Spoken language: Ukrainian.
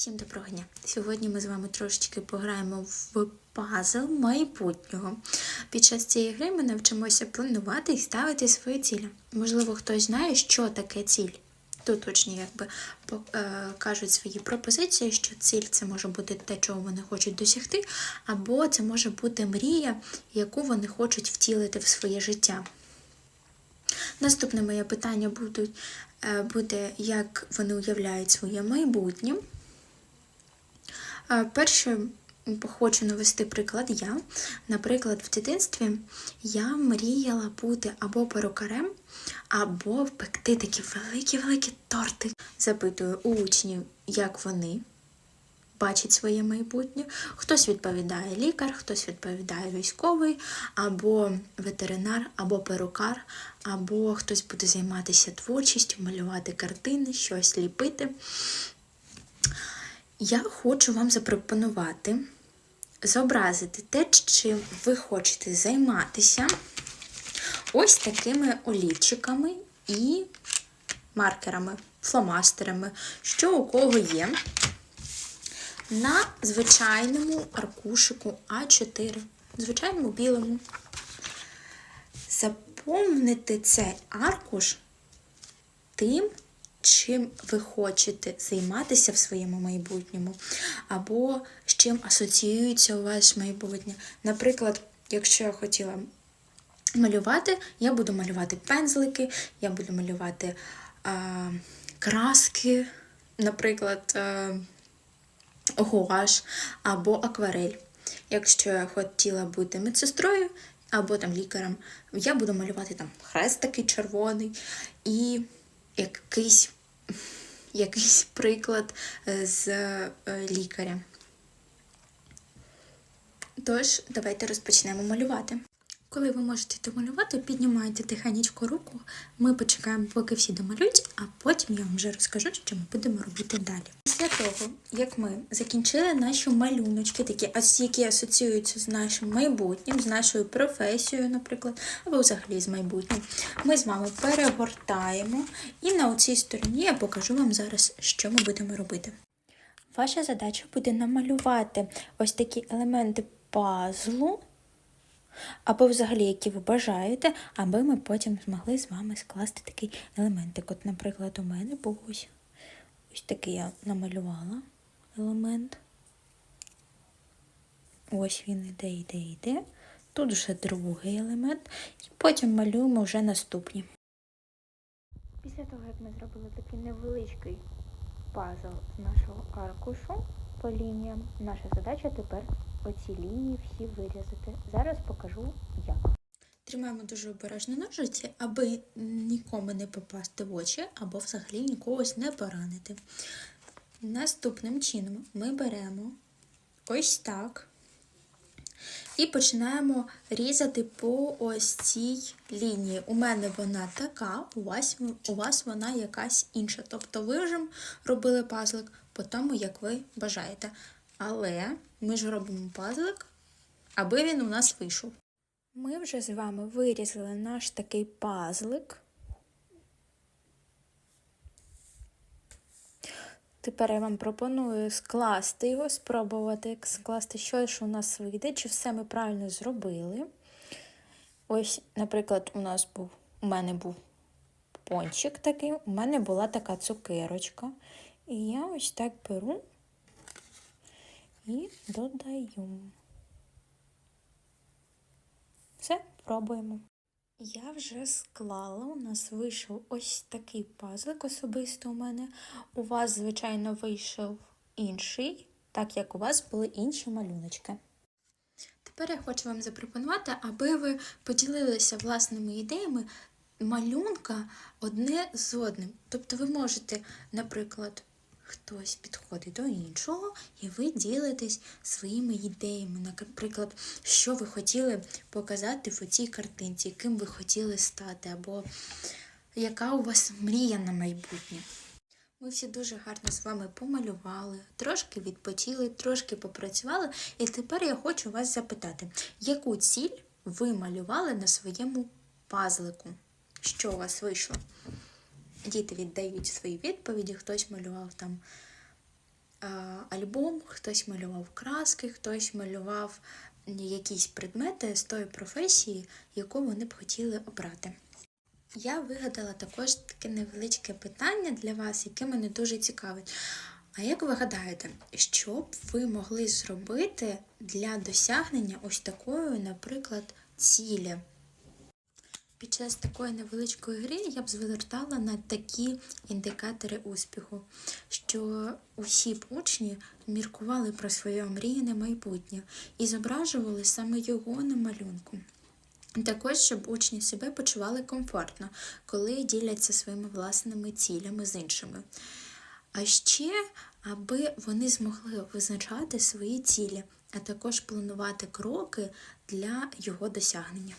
Всім доброго дня! Сьогодні ми з вами трошечки пограємо в пазл майбутнього. Під час цієї гри ми навчимося планувати і ставити свої цілі. Можливо, хтось знає, що таке ціль. Тут учні якби е, кажуть свої пропозиції, що ціль це може бути те, чого вони хочуть досягти, або це може бути мрія, яку вони хочуть втілити в своє життя. Наступне моє питання будуть, е, буде, як вони уявляють своє майбутнє. А, Перше хочу навести приклад я. Наприклад, в дитинстві я мріяла бути або перукарем, або пекти такі великі-великі торти. Запитую у учнів, як вони бачать своє майбутнє. Хтось відповідає лікар, хтось відповідає військовий, або ветеринар, або перукар, або хтось буде займатися творчістю, малювати картини, щось ліпити. Я хочу вам запропонувати зобразити те, чим ви хочете займатися, ось такими олівчиками і маркерами, фломастерами, що у кого є, на звичайному аркушику А4, звичайному білому. Заповнити цей аркуш тим, чим ви хочете займатися в своєму майбутньому, або з чим асоціюється у вас майбутнє. Наприклад, якщо я хотіла малювати, я буду малювати пензлики, я буду малювати а, краски, наприклад, а, гуаш або акварель. Якщо я хотіла бути медсестрою або там лікарем, я буду малювати там хрест такий червоний і якийсь, якийсь приклад е, з е, лікаря. Тож, давайте розпочнемо малювати. Коли ви можете домалювати, піднімайте тихенечко руку. Ми почекаємо, поки всі домалюють, а потім я вам вже розкажу, що ми будемо робити далі. Після того, як ми закінчили наші малюночки, такі, які асоціюються з нашим майбутнім, з нашою професією, наприклад, або взагалі з майбутнім, ми з вами перегортаємо. І на цій стороні я покажу вам зараз, що ми будемо робити. Ваша задача буде намалювати ось такі елементи пазлу або взагалі, які ви бажаєте, аби ми потім змогли з вами скласти такий елементик. От, наприклад, у мене був ось, ось такий я намалювала елемент. Ось він іде, йде, йде. Тут вже другий елемент, і потім малюємо вже наступні. Після того, як ми зробили такий невеличкий пазл з нашого аркушу по лініям, наша задача тепер оці всі вирізати. Зараз покажу як. Тримаємо дуже обережно ножиці, аби нікому не попасти в очі або взагалі нікогось не поранити. Наступним чином ми беремо ось так і починаємо різати по ось цій лінії. У мене вона така, у вас, у вас вона якась інша. Тобто ви вже робили пазлик по тому, як ви бажаєте. Але ми ж робимо пазлик, аби він у нас вийшов. Ми вже з вами вирізали наш такий пазлик. Тепер я вам пропоную скласти його, спробувати скласти, що ж у нас вийде, чи все ми правильно зробили. Ось, наприклад, у нас був, у мене був пончик такий, у мене була така цукерочка. І я ось так беру і додаю. Все, пробуємо. Я вже склала, у нас вийшов ось такий пазлик особисто у мене. У вас, звичайно, вийшов інший, так як у вас були інші малюночки. Тепер я хочу вам запропонувати, аби ви поділилися власними ідеями малюнка одне з одним. Тобто ви можете, наприклад, хтось підходить до іншого, і ви ділитесь своїми ідеями. Наприклад, що ви хотіли показати в цій картинці, ким ви хотіли стати, або яка у вас мрія на майбутнє. Ми всі дуже гарно з вами помалювали, трошки відпочили, трошки попрацювали. І тепер я хочу вас запитати, яку ціль ви малювали на своєму пазлику? Що у вас вийшло? Діти віддають свої відповіді, хтось малював там альбом, хтось малював краски, хтось малював якісь предмети з тої професії, яку вони б хотіли обрати. Я вигадала також таке невеличке питання для вас, яке мене дуже цікавить. А як ви гадаєте, що б ви могли зробити для досягнення ось такої, наприклад, цілі? Під час такої невеличкої гри я б звертала на такі індикатори успіху, що усі б учні міркували про своє мрійне майбутнє і зображували саме його на малюнку. Також, щоб учні себе почували комфортно, коли діляться своїми власними цілями з іншими. А ще, аби вони змогли визначати свої цілі, а також планувати кроки для його досягнення.